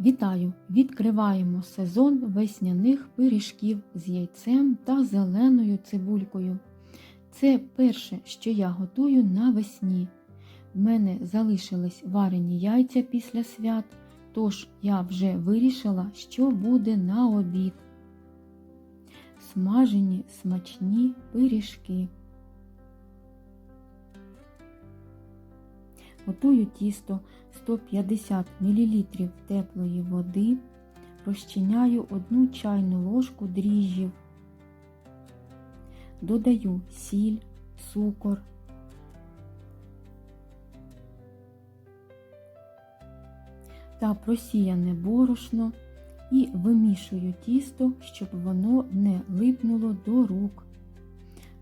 Вітаю! Відкриваємо сезон весняних пиріжків з яйцем та зеленою цибулькою. Це перше, що я готую навесні. В мене залишились варені яйця після свят, тож я вже вирішила, що буде на обід. Смажені смачні пиріжки. Готую тісто 150 мл теплої води, розчиняю 1 чайну ложку дріжджів, додаю сіль, цукор, та просіяне борошно. І вимішую тісто, щоб воно не липнуло до рук.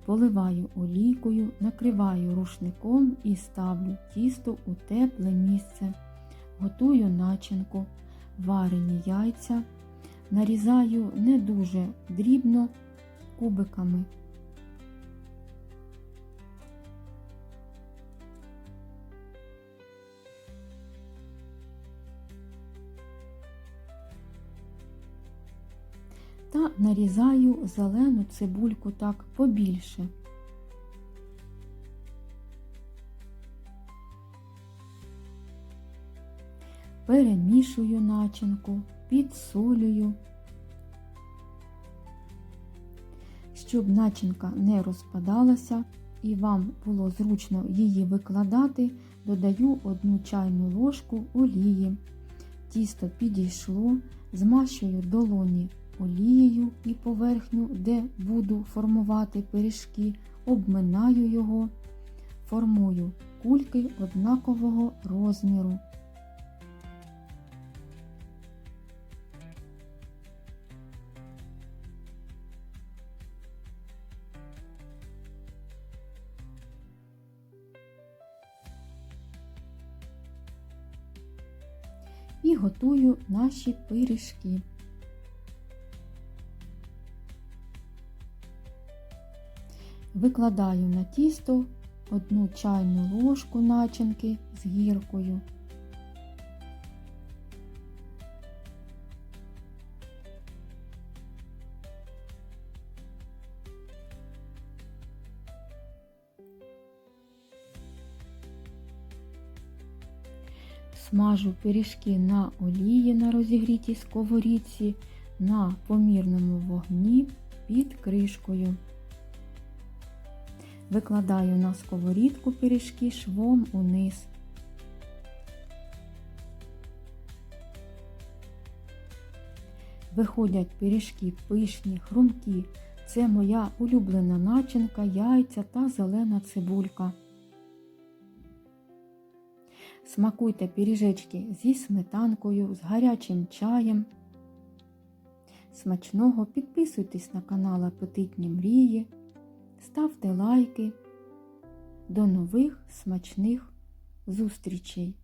Поливаю олійкою, накриваю рушником і ставлю тісто у тепле місце. Готую начинку, варені яйця, нарізаю не дуже дрібно кубиками. Нарізаю зелену цибульку так побільше. Перемішую начинку, підсолюю, щоб начинка не розпадалася і вам було зручно її викладати, додаю одну чайну ложку олії. Тісто підійшло, змащую долоні олією і поверхню, де буду формувати пиріжки, обминаю його, формую кульки однакового розміру. І готую наші пиріжки. Викладаю на тісто одну чайну ложку начинки з гіркою. Смажу пиріжки на олії на розігрітій сковорідці на помірному вогні під кришкою. Викладаю на сковорідку пиріжки швом униз. Виходять пиріжки пишні, хрумкі. Це моя улюблена начинка, яйця та зелена цибулька. Смакуйте пиріжечки зі сметанкою, з гарячим чаєм. Смачного підписуйтесь на канал Апетитні Мрії ставте лайки. До нових смачних зустрічей!